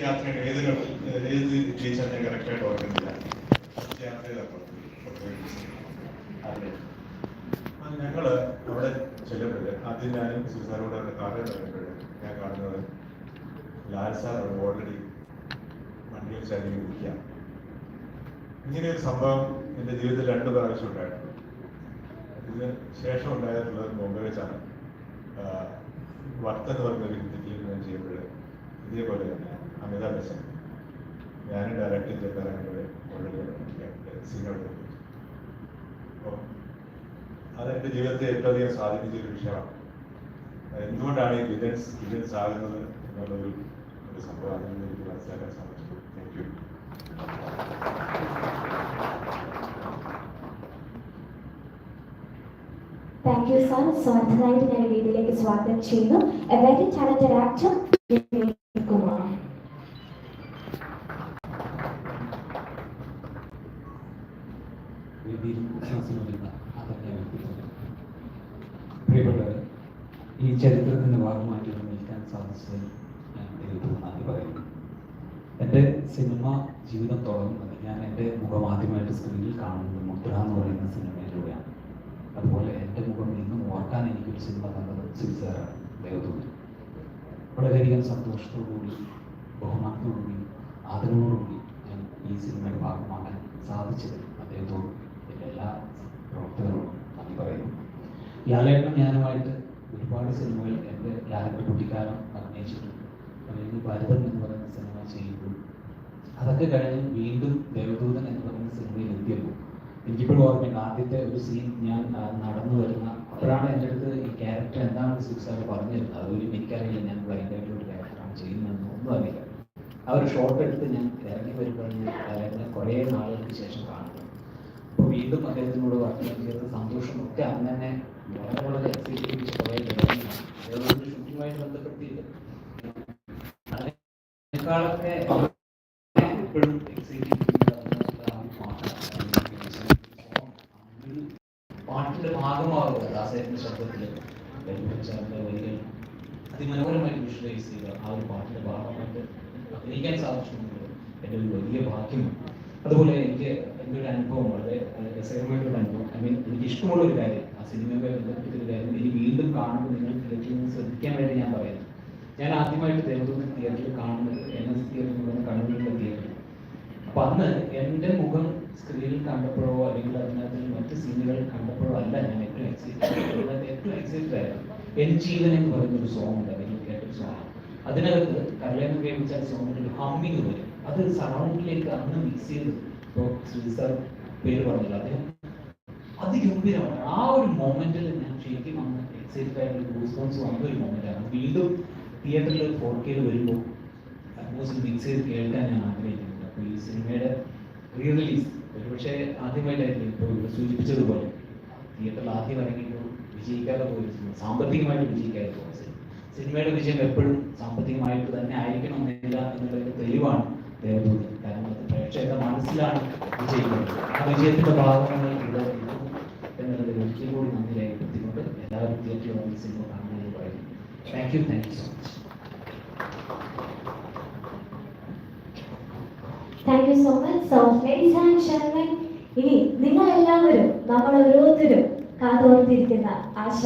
First ഏത് ഏത് ഞാൻ കറക്റ്റായിട്ട് ഓർക്കുന്നില്ല. ഫസ്റ്റ് അവിടെ ചെല്ലുമ്പോൾ ആദ്യം ഞാനും സുസാറോട് കാറിൽ ഞാൻ കാണുന്നത് ലാൽ സാർ ഓൾറെഡി വണ്ടിയിൽ ചരിഞ്ഞ് ഇരിക്കുക. ഇങ്ങനെ ഒരു സംഭവം എന്റെ ജീവിതത്തിൽ രണ്ട് പ്രാവശ്യം ഉണ്ടായിട്ടുണ്ട്. ഇതിന് ശേഷം ഉണ്ടായിട്ടുള്ളത് മുമ്പ് വെച്ചാണ്. വർത്ത് എന്ന് പറഞ്ഞൊരു ഞാൻ ചെയ്യുമ്പോൾ ഇതേപോലെ തന്നെ അമിതാഭ് ബച്ചൻ. ഞാനും ഡയറക്റ്റ് ചെയ്ത കാര്യങ്ങൾ ഓൾറെഡി സീനോട് അപ്പോൾ അതെന്റെ ജീവിതത്തെ ഏറ്റവും അധികം സ്വാധീനിച്ച ഒരു വിഷയമാണ്. എന്തുകൊണ്ടാണ് ഈ വില്ലൻസ് വില്ലൻസ് ആകുന്നത് എന്നുള്ളൊരു ഒരു സംഭവം എനിക്ക് മനസ്സിലാക്കാൻ സാധിച്ചു. Thank you thank you sir സ്വാഗതമായിട്ട് ഞാൻ വീട്ടിലേക്ക് സ്വാഗതം ചെയ്യുന്നു. എ വെരി ടാലന്റഡ് ആക്ടർ ഈ ചരിത്രത്തിന്റെ ഭാഗമായിട്ട് ഇവിടെ നിൽക്കാൻ ദൈവത്തിന് നന്ദി പറയുന്നു. എന്റെ സിനിമ ജീവിതം തുടങ്ങുന്നത് ഞാൻ എന്റെ മുഖം ആദ്യമായിട്ട് സ്ക്രീനിൽ കാണുന്നത് മുദ്ര എന്ന് പറയുന്ന സിനിമയിലൂടെയാണ്. അതുപോലെ എന്റെ മുഖം ഇന്നും ഓർക്കാൻ എനിക്കൊരു സിനിമ തന്നത് സിൽസാറാണ്. ദൈവത്തോട് വളരെയധികം സന്തോഷത്തോടുകൂടി ബഹുമാനത്തോടുകൂടി ആദരവോടുകൂടി ഞാൻ ഈ സിനിമയുടെ ഭാഗമാകാൻ സാധിച്ചത് അദ്ദേഹത്തോടും എല്ലാ ഞാനുമായിട്ട് ഒരുപാട് സിനിമകൾ എന്റെ ലാലേട്ട കുട്ടിക്കാലം അഭിനയിച്ചിട്ടുണ്ട്. അല്ലെങ്കിൽ ഭരതൻ എന്ന് പറയുന്ന സിനിമ ചെയ്യുമ്പോൾ അതൊക്കെ കഴിഞ്ഞ് വീണ്ടും ദേവദൂതൻ എന്ന് പറയുന്ന സിനിമയിൽ എത്തിയപ്പോൾ എനിക്കിപ്പോഴും ഓർമ്മയുണ്ട് ആദ്യത്തെ ഒരു സീൻ ഞാൻ നടന്നു വരുന്ന അപ്പോഴാണ് എന്റെ അടുത്ത് ഈ ക്യാരക്ടർ എന്താണ് സിക്സാർ പറഞ്ഞിരുന്നത്. അതൊരു എനിക്കറിയില്ല. ഞാൻ ബ്ലൈൻഡായിട്ട് ഒരു ക്യാരക്ടറാണ് ചെയ്യുന്നതെന്ന് ഒന്നും അറിയില്ല. ആ ഒരു ഷോട്ട് എടുത്ത് ഞാൻ ഇറങ്ങി വരുമ്പോഴാണ് ഞാൻ കുറേ നാളുകൾക്ക് ശേഷം വീണ്ടും അദ്ദേഹത്തിനോട് വർക്ക് ചെയ്ത സന്തോഷം ഒക്കെ അന്ന് തന്നെ വളരെ വളരെ എക്സൈറ്റ് കുറേ ഘടകങ്ങളാണ് ഷൂട്ടിങ്ങുമായിട്ട് ബന്ധപ്പെടുത്തിയില്ല അതിനേക്കാളൊക്കെ ഇപ്പോഴും എക്സൈറ്റ് പാട്ടിന്റെ ഭാഗമാകുക ദാസേന്റെ ശബ്ദത്തിൽ. വരികൾ അതിമനോഹരമായി വിഷ്വലൈസ് ചെയ്യുക ആ ഒരു പാട്ടിന്റെ ഭാഗമായിട്ട് അഭിനയിക്കാൻ സാധിച്ചിട്ടുണ്ട്. എന്റെ ഒരു വലിയ ഭാഗ്യമാണ് അതുപോലെ എനിക്ക് എന്റെ ഒരു അനുഭവം വളരെ രസകരമായിട്ടുള്ള അനുഭവം. ഐ മീൻ എനിക്ക് ഇഷ്ടമുള്ള ഒരു കാര്യം ആ സിനിമയുമായി ബന്ധപ്പെട്ടൊരു കാര്യം ഇനി വീണ്ടും കാണുമ്പോൾ നിങ്ങൾ തിയേറ്ററിൽ നിന്ന് ശ്രദ്ധിക്കാൻ വേണ്ടി ഞാൻ പറയുന്നത് ഞാൻ ആദ്യമായിട്ട് ദേവദൂതൻ തിയേറ്ററിൽ കാണുന്നത് എൻ എസ് തിയേറ്ററിൽ നിന്ന് കണ്ണൂരിലുള്ള കണ്ണൂരിലെ തിയേറ്ററിൽ. അപ്പൊ അന്ന് എന്റെ മുഖം സ്ക്രീനിൽ കണ്ടപ്പോഴോ അല്ലെങ്കിൽ അതിനകത്ത് മറ്റ് സീനുകൾ കണ്ടപ്പോഴോ അല്ല ഞാൻ ഏറ്റവും എക്സൈറ്റഡ് ഏറ്റവും എക്സൈറ്റഡ് ആയിരുന്നു. എൻ ജീവൻ എന്ന് പറയുന്ന ഒരു സോങ് ഉണ്ട് അല്ലെങ്കിൽ കേട്ടൊരു സോങ് അതിനകത്ത് കരളേന്ന് പ്രേമിച്ച സോങ്ങിൽ ഒരു ഹമ്മിങ് വരും. അത് സറൗണ്ടിലേക്ക് അന്ന് മിക്സ് ചെയ്ത് ഇപ്പോൾ സാർ പേര് പറഞ്ഞില്ല. അദ്ദേഹം അതിഗംഭീരമാണ്. ആ ഒരു മൊമെന്റിൽ ഞാൻ ശരിക്കും അന്ന് എക്സൈറ്റഡ് ആയിട്ട് റെസ്പോൺസ് വന്ന ഒരു മൊമെന്റാണ് വീണ്ടും തിയേറ്ററിൽ ഫോർ കെയിൽ വരുമ്പോൾ അറ്റ്മോസ്ഫിയർ മിക്സ് ചെയ്ത് കേൾക്കാൻ ഞാൻ ആഗ്രഹിക്കുന്നുണ്ട്. അപ്പോൾ ഈ സിനിമയുടെ റീ റിലീസ് ഒരുപക്ഷെ ആദ്യമായിട്ടായിരിക്കും ഇപ്പോൾ ഇവിടെ സൂചിപ്പിച്ചതുപോലെ. തിയേറ്ററിൽ ആദ്യം ഇറങ്ങിയപ്പോൾ വിജയിക്കാതെ പോയി സാമ്പത്തികമായിട്ട് വിജയിക്കാതെ പോയി സിനിമയുടെ വിജയം എപ്പോഴും സാമ്പത്തികമായിട്ട് തന്നെ ആയിരിക്കണമെന്നില്ല എന്നുള്ളൊരു തെളിവാണ് ദേവദൂതൻ കാരണം അത് പ്രേക്ഷകരുടെ മനസ്സിലാണ് വിജയിക്കുന്നത് ആ വിജയത്തിന്റെ ഭാഗമാണ് ഇവിടെ എന്നുള്ളത് ഒരിക്കലും കൂടി നന്ദി രേഖപ്പെടുത്തിക്കൊണ്ട് എല്ലാവരും തിയേറ്ററിൽ വന്ന് സിനിമ പറയുന്നു thank you thank you so much thank you so much so ladies and gentlemen ഇനി നിങ്ങൾ എല്ലാവരും നമ്മൾ ഓരോരുത്തരും കാതോർത്തിരിക്കുന്ന ആശ